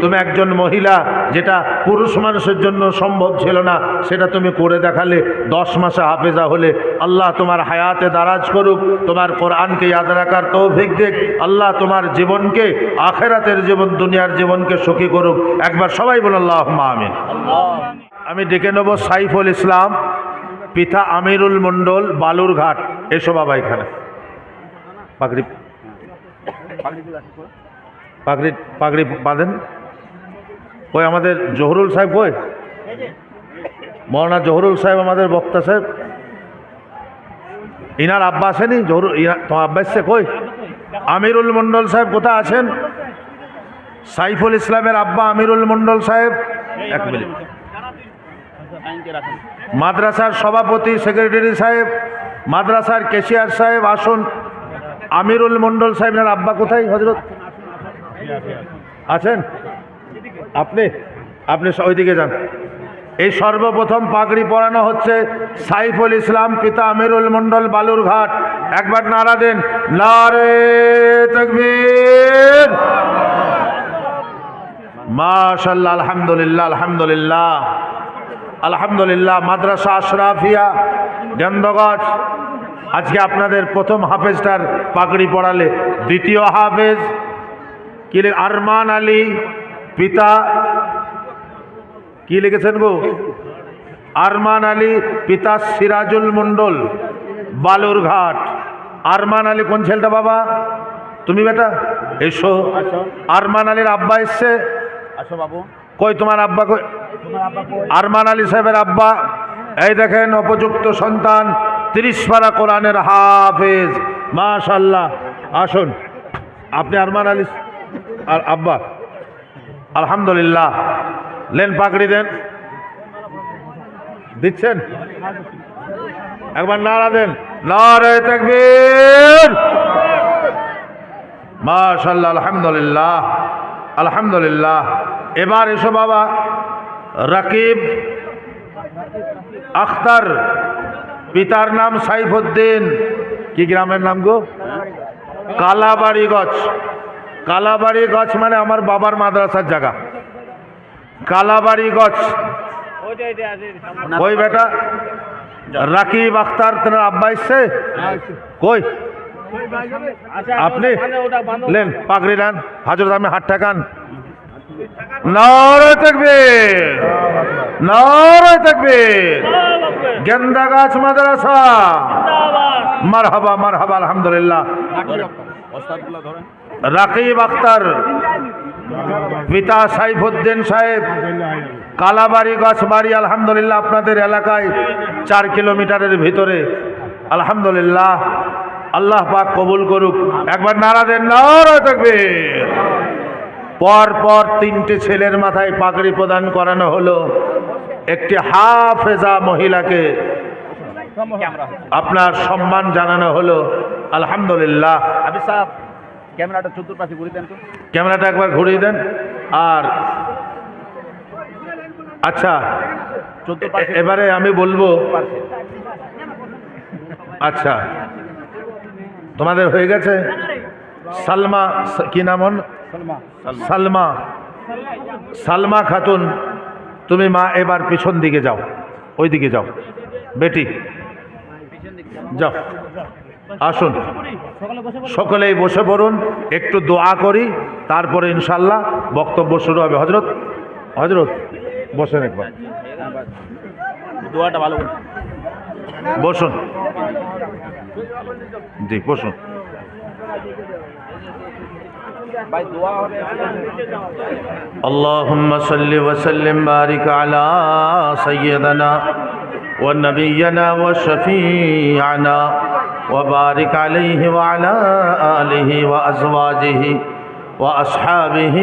তুমি একজন মহিলা, যেটা পুরুষ মানুষের জন্য সম্ভব ছিল না, সেটা তুমি করে দেখালে, দশ মাসে হাফেজা হলে। আল্লাহ তোমার হায়াতে দারাজ করুক, তোমার কোরআনকে ইয়াদ রাখার তৌফিক দেখ আল্লাহ তোমার জীবনকে, আখেরাতের জীবন, দুনিয়ার জীবনকে সুখী করুক। একবার সবাই বল আল্লাহ আমিন। আমি ডেকে নেব সাইফুল ইসলাম, পিতা আমিরুল মণ্ডল, বালুরঘাট। এসো বাবা এখানে। পাগড়ি পাগড়ি পাগড়ি বাঁধেন। কই আমাদের জহরুল সাহেব কই মৌলানা জহরুল সাহেব আমাদের বক্তা সাহেব। ইনার আব্বা আসেনি? জহরুল তোমার আব্বা এসছে কই? আমিরুল মণ্ডল সাহেব কোথায় আছেন? সাইফুল ইসলামের আব্বা আমিরুল মণ্ডল সাহেব। এক মিনিট। মাদ্রাসার সভাপতি সেক্রেটারি সাহেব, মাদ্রাসার কেশিয়ার সাহেব, আসুন। আমিরুল মণ্ডল সাহেবের আব্বা কোথায়? হজরত আছেন? আপনি আপনি ওইদিকে যান। এই সর্বপ্রথম পাগড়ি পরানো হচ্ছে সাইফুল ইসলাম পিতা আমিরুল মণ্ডল বালুরঘাট। একবার নারা দেন। নারে তকবীর। মাশাল্লাহ, আলহামদুলিল্লাহ আলহামদুলিল্লাহ। আলহামদুলিল্লাহ, মাদ্রাসা আশরাফিয়া, গেন্দগজ। আজকে আপনাদের প্রথম হাফেজটার পাগড়ি পড়ালে দ্বিতীয় হাফেজ। কিলে আরমান আলী পিতা কি লিখেছেন গো? আরমান আলী পিতা সিরাজুল মণ্ডল বালুরঘাট। আরমান আলী কোন ছেলেটা বাবা? তুমি বেটা? এসো। আরমান আলীর আব্বা এসছে। আসো বাবু। কই তোমার আব্বা কই? আরমান আলী সাহেবের আব্বা। এই দেখেন উপযুক্ত সন্তান তিরিশ পারা কোরআনের হাফেজ। মাশাল্লাহ আসুন। আপনি আরমান আলী আর আব্বা। আলহামদুলিল্লাহ। লেন পাকড়ি দেন। দিচ্ছেন? একবার নাড়া দেন। নারে তাকবীর। মাশাল্লাহ আলহামদুলিল্লাহ আলহামদুলিল্লাহ। এবার এসো বাবা, রাকিব আখতার, পিতার নাম সাইফুদ্দিন। কি গ্রামের নাম গো? কালাবাড়ি গছ কালাবাড়ি গছ মানে আমার বাবার মাদ্রাসার জায়গা। কালাবাড়ি গছ। ওই বেটা? রাকিব আখতার তোমার আব্বা এসছে? কই? আপনি? লেন পাগড়ি নেন। হাজরত আমি হাত ঠাকান নারে তকবীর। নারে তকবীর। গেন্দা গাছ মাদ্রাসা। মারহাবা মারহাবা আলহামদুলিল্লাহ। রাকিব আক্তার, পিতা সাইফুদ্দিন সাহেব, কালাবাড়ি গাছবাড়ি, আলহামদুলিল্লাহ আপনাদের এলাকায় চার কিলোমিটারের ভিতরে। আলহামদুলিল্লাহ, আল্লাহ পাক কবুল করুক। একবার নারা দেন থাকবে পর পর তিনটে ছেলের মাথায় পাগড়ি প্রদান করানো হলো। একটি হাফেজা মহিলাকে আপনার সম্মান জানানো হলো আলহামদুলিল্লাহ। আবি সাহেব ক্যামেরাটা চতুর পাশে ঘুরে দেন তো। ক্যামেরাটা একবার ঘুরিয়ে দেন। আর আচ্ছা এবারে আমি বলব আচ্ছা তোমাদের হয়ে গেছে? সালমা কি নাম? সালমা। সালমা। খাতুন তুমি মা এবার পিছন দিকে যাও ওই দিকে যাও। বেটি। যাও আসুন সকলেই বসে পড়ুন একটু দোয়া করি তারপরে ইনশাল্লাহ বক্তব্য শুরু হবে হজরত হজরত বসেন একবার দোয়াটা ভালো করে বসুন জি বসুন ভাই দোয়া হবে اللهم صل وسلم بارك على سيدنا ونبينا وشفيعنا وبارك عليه وعلى آله وأزواجه وأصحابه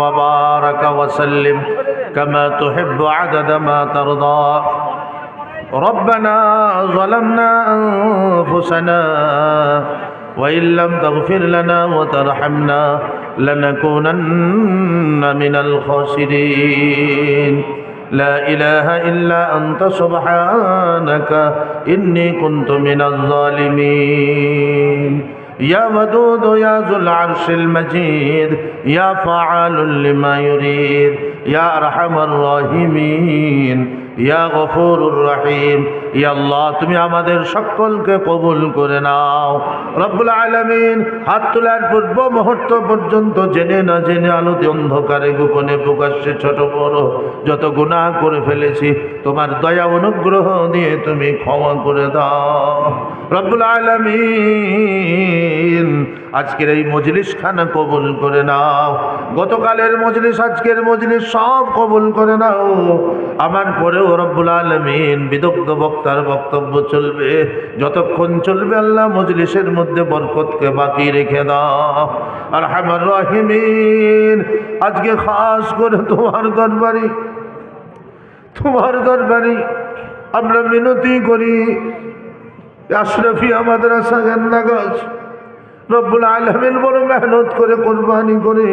وبارك وسلم كما تحب عدد ما ترضى. ربنا ظلمنا أنفسنا وإن لم تغفر لنا وترحمنا لنكونن من الخاسرين. لا إله إلا أنت سبحانك إني كنت من الظالمين يا ودود يا ذو العرش المجيد يا فعال لما يريد يا أرحم الراحمين يا غفور الرحيم ইয়া আল্লাহ, তুমি আমাদের সকলকে কবুল করে নাও। রব্বুল আলামিন, হাত তোলার পূর্ব মুহূর্ত পর্যন্ত জেনে না জেনে আলোতে অন্ধকারে গোপনে প্রকাশ্যে ছোট বড় যত গুনাহ করে ফেলেছি, তোমার দয়া অনুগ্রহ দিয়ে তুমি ক্ষমা করে দাও। রব্বুল আলামিন, আজকের এই মজলিস খানা কবুল করে নাও। গতকালের মজলিস, আজকের মজলিস সব কবুল করে নাও। আমার পরেও রব্বুল আলমিন বিদগ্ধ বক্তার বক্তব্য চলবে। যতক্ষণ চলবে আল্লাহ মজলিসের মধ্যে বরকতকে বাকি রেখে দাও। আর হামার আজকে খাস করে তোমার দরবারি তোমার দরবারি আমরা মিনতি করি। আশরফি আমাদের আশা গেন্দা গাছ রব্বুল আলমিন বড় মেহনত করে কোরবানি করে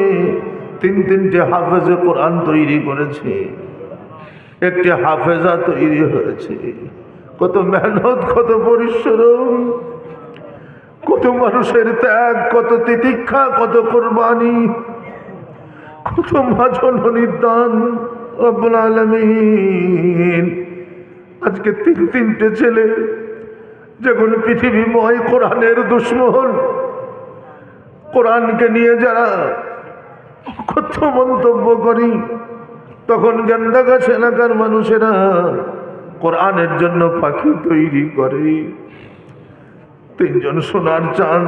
তিন তিনটে হাফেজে কোরআন তৈরি করেছে। একটি হাফেজা তৈরি হয়েছে। কত মেহনত, কত পরিশ্রম, কত মানুষের ত্যাগ, কত তিতিক্ষা, কত কোরবানি, কত মাজননির দান রব্বুল আলমিন। আজকে তিন তিনটে ছেলে যখন পৃথিবীময় কোরআনের দুশ্মন, কোরআনকে নিয়ে যারা কত মন্তব্য করি, তখন গেন্দা গাছ এলাকার মানুষেরা। কোরআনের জন্য পাখি তৈরি করে। তিনজন সোনার চান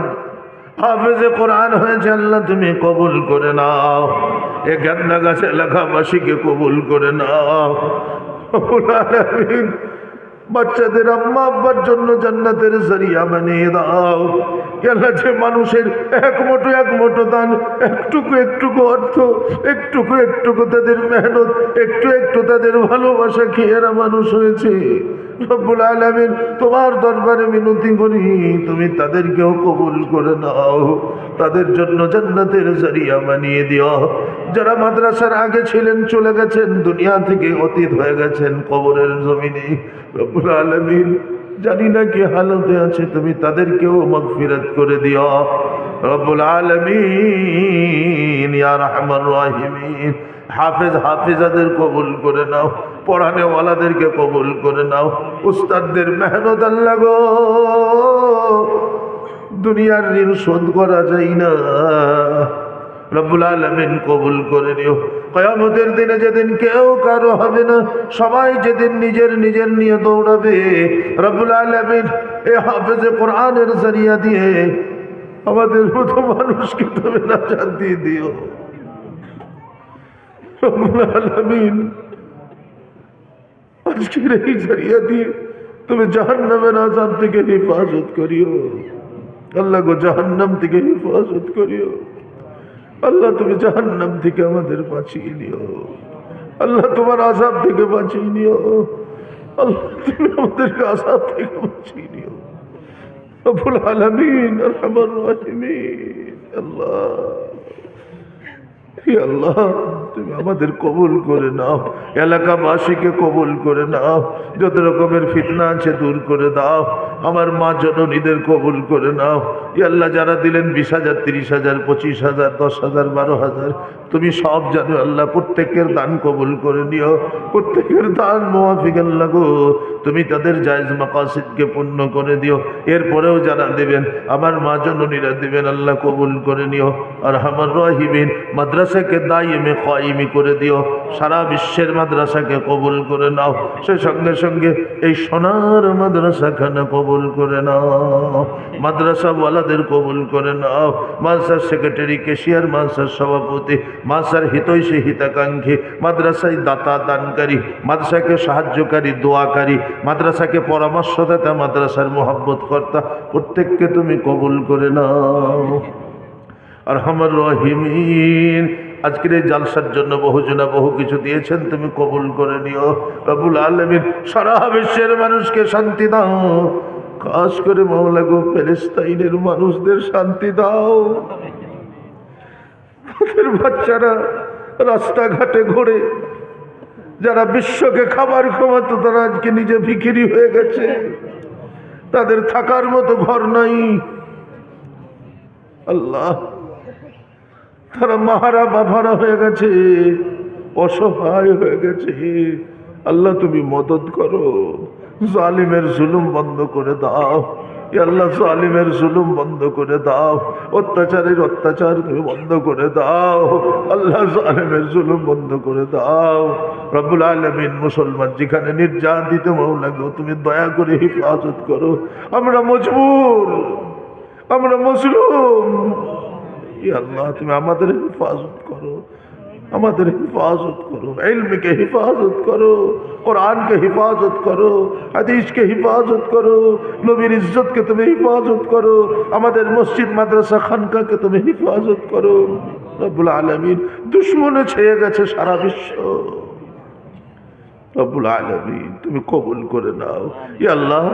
হাফেজে কোরআন হয়েছে, আল্লাহ তুমি কবুল করে নাও। এ গেন্দা গাছ এলাকাবাসীকে কবুল করে নাও। বাচ্চাদের আম্মা আব্বার জন্য জান্নাতের জরিয়া বানিয়ে দাও। আল্লাহ যে মানুষের এক মোটো এক মোটো দান, একটুকু একটুকু অর্থ, একটুকু একটুকু তাদের মেহনত, একটু একটু তাদের ভালোবাসা খেয়ে এরা মানুষ হয়েছে? রব্বুল আলামিন তোমার দরবারে মিনতি করি, তুমি তাদেরকেও কবুল করে নাও। তাদের জন্য জান্নাতের জরিয়া বানিয়ে দিও। যারা মাদ্রাসার আগে ছিলেন, চলে গেছেন, দুনিয়া থেকে অতীত হয়ে গেছেন, কবরের জমিনে। আলামিন, জানি না কি হালতে আছে, তুমি তাদেরকেও মগফিরত করে দিও। রব্বুল আলমিন, ইয়া রহমান রাহিমিন, হাফেজ হাফেজাদের কবুল করে নাও, পড়ানেওয়ালাদেরকে কবুল করে নাও। উস্তাদদের মেহনত আল্লাহ গো। দুনিয়ার ঋণ শোধ করা যায় না। রব্বুল আলমিন কবুল করে নিও। কয়ামতের দিনে যেদিন কেউ কারও হবে না, সবাই যেদিন নিজের নিজের নিয়ে দৌড়াবে, রব্বুল আলমিন এ হাফেজে কোরআনের জরিয়া দিয়ে আমাদের মতো মানুষকে তুমি না দিয়ে দিও। রব্বুল আলমিন আজকের এই জরিয়া দিয়ে তুমি জাহান্নামের আজাব থেকে হেফাজত করিও। আল্লাহ গো জাহান্নাম থেকে হেফাজত করিও। আল্লাহ তুমি জাহান্নাম থেকে আমাদের বাঁচিয়ে নিও। আল্লাহ তোমার আজাব থেকে বাঁচিয়ে নিও। আল্লাহ তুমি আমাদেরকে আজাব থেকে বাঁচিয়ে নিও। রব্বুল আলামিন আল্লাহ আল্লাহ, তুমি আমাদের কবুল করে নাও। এলাকাবাসীকে কবুল করে নাও। যত রকমের ফিতনা আছে দূর করে দাও। আমার মা জননীদের কবুল করে নাও। আল্লাহ যারা দিলেন বিশ হাজার, তিরিশ হাজার, পঁচিশ হাজার, দশ হাজার, বারো হাজার, তুমি সব জানো আল্লাহ প্রত্যেকের দান কবুল করে নিও। প্রত্যেকের দান মোয়াফিক আল্লাহ গো। তুমি তাদের জায়জ মাকাসিদকে পূর্ণ করে দিও। এরপরেও যারা দেবেন, আমার মা জননীরা দেবেন আল্লাহ কবুল করে নিও। আর আমার রহিবিন মাদ্রাসাকে দায়মে কয়েমি করে দিও। সারা বিশ্বের মাদ্রাসাকে কবুল করে নাও। সে সঙ্গে সঙ্গে এই সোনার মাদ্রাসাখানা কবুল করে নাও। মাদ্রাসাওয়ালাদের কবুল করে নাও। মাদ্রাসার সেক্রেটারি কেশিয়ার মাদ্রাসার সভাপতি, মাদ্রাসার হিতৈষী, হিতাকাঙ্ক্ষী, মাদ্রাসায় দাতা, দানকারী, মাদ্রাসাকে সাহায্যকারী, দোয়াকারী, মাদ্রাসাকে পরামর্শদাতা, মাদ্রাসার মোহাব্বত কর্তা প্রত্যেককে তুমি কবুল করে নাও। আর আমার রহিমিন। আজকের এই জালসার জন্য বহুজনা বহু কিছু দিয়েছেন, তুমি কবুল করে নিও। রবুল আলমিন সারা বিশ্বের মানুষকে শান্তি দাও। খাস করে মামলা গো প্যালেস্তাইনের মানুষদের শান্তি দাও। তাদের বাচ্চারা রাস্তাঘাটে ঘোরে, যারা বিশ্বকে খাবার খাওয়াতো, তারা আজকে নিজে ভিখিরি হয়ে গেছে। তাদের থাকার মতো ঘর নাই। আল্লাহ, তারা মাহারা বাবারা হয়ে গেছে, অসহায় হয়ে গেছে। আল্লাহ, তুমি মদত করো। জালিমের জুলুম বন্ধ করে দাও। আল্লাহ, জালিমের জুলুম বন্ধ করে দাও। অত্যাচারের অত্যাচার তুমি বন্ধ করে দাও। আল্লাহ, জালিমের জুলুম বন্ধ করে দাও। রব্বুল আলমিন মুসলমান, যেখানে নির্যাতিত মৌলা গো, তুমি দয়া করে হিফাজত করো। আমরা মজবুর, আমরা মজলুম। ই আল্লাহ, তুমি আমাদের হেফাজত করো। আমাদের হেফাজত করো, ইলমকে হেফাজত করো, কোরআনকে হেফাজত করো, হাদিসকে হেফাজত করো, নবীর ইজ্জতকে তুমি হেফাজত করো, আমাদের মসজিদ, মাদ্রাসা, খানকাকে তুমি হেফাজত করো। রব্বুল আলমিন দুশ্মনে ছেয়ে গেছে সারা বিশ্ব। তুমি কবুল করে নাও। আল্লাহ,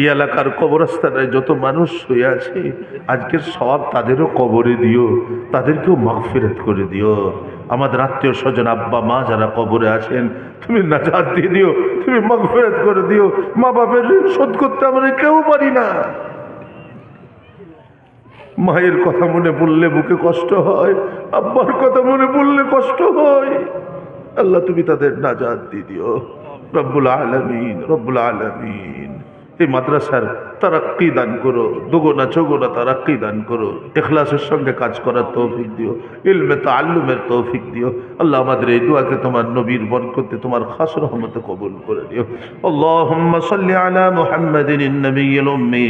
এই এলাকার কবরস্থানে যত মানুষ শুয়ে আছে, আজকের সব তাদেরও কবরে দিও, তাদেরকেও মাগফিরাত করে দিও। আমাদের আত্মীয় স্বজন, আব্বা, মা যারা কবরে আছেন, তুমি নাজাত দিয়ে দিও, তুমি মাগফিরাত করে দিও। মা বাপের ঋণ শোধ করতে আমরা কেউ পারি না। মায়ের কথা মনে পড়লে বুকে কষ্ট হয়, আব্বার কথা মনে পড়লে কষ্ট হয়। আল্লাহ তুমি তাদের নাজাদ দিয়ে দিও। রব্বুল আলমিন রব্বুল আলমিন। এই মাদ্রাসার তারাক্কি দান করো দুগোনা চোগোনা তারাক্কি দান করো। এখলাসের সঙ্গে কাজ করার তৌফিক দিও, ইলমে তো আল্লুমের তৌফিক দিও। আল্লাহ আমাদের এই দোয়াকে তোমার নবীর বরকতে, তোমার খাস রহমতে কবুল করে দিও আল্লাহ সাল্লি আলা মুহাম্মাদিন নবী উম্মি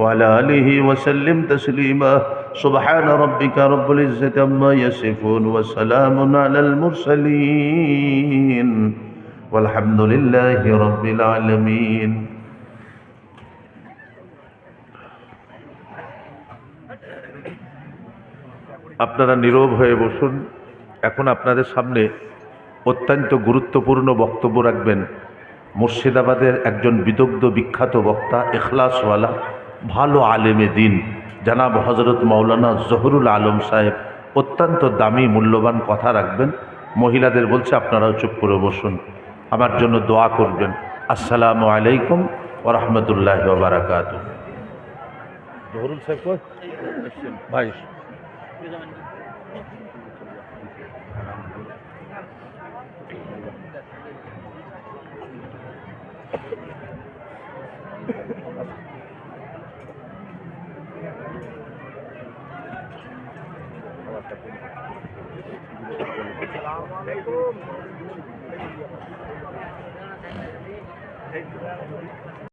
ওয়ালা আলিহি ওয়াসাল্লিম তাসলিমা। سبحان ربك رب العزة عما يصفون وسلام على المرسلين والحمد لله رب العالمين আপনারা নীরব হয়ে বসুন এখন আপনাদের সামনে অত্যন্ত গুরুত্বপূর্ণ বক্তব্য রাখবেন মুর্শিদাবাদের একজন বিদগ্ধ বিখ্যাত বক্তা এখলাসওয়ালা ভালো আলেমে দিন। জানাব হজরত মৌলানা জহরুল আলম সাহেব অত্যন্ত দামি, মূল্যবান কথা রাখবেন। মহিলাদের বলছে, আপনারাও চুপ করে বসুন। আমার জন্য দোয়া করবেন। আসসালামু আলাইকুম ও রহমতুল্লাহ বারাকাত Thank you. আসসালামাইকুম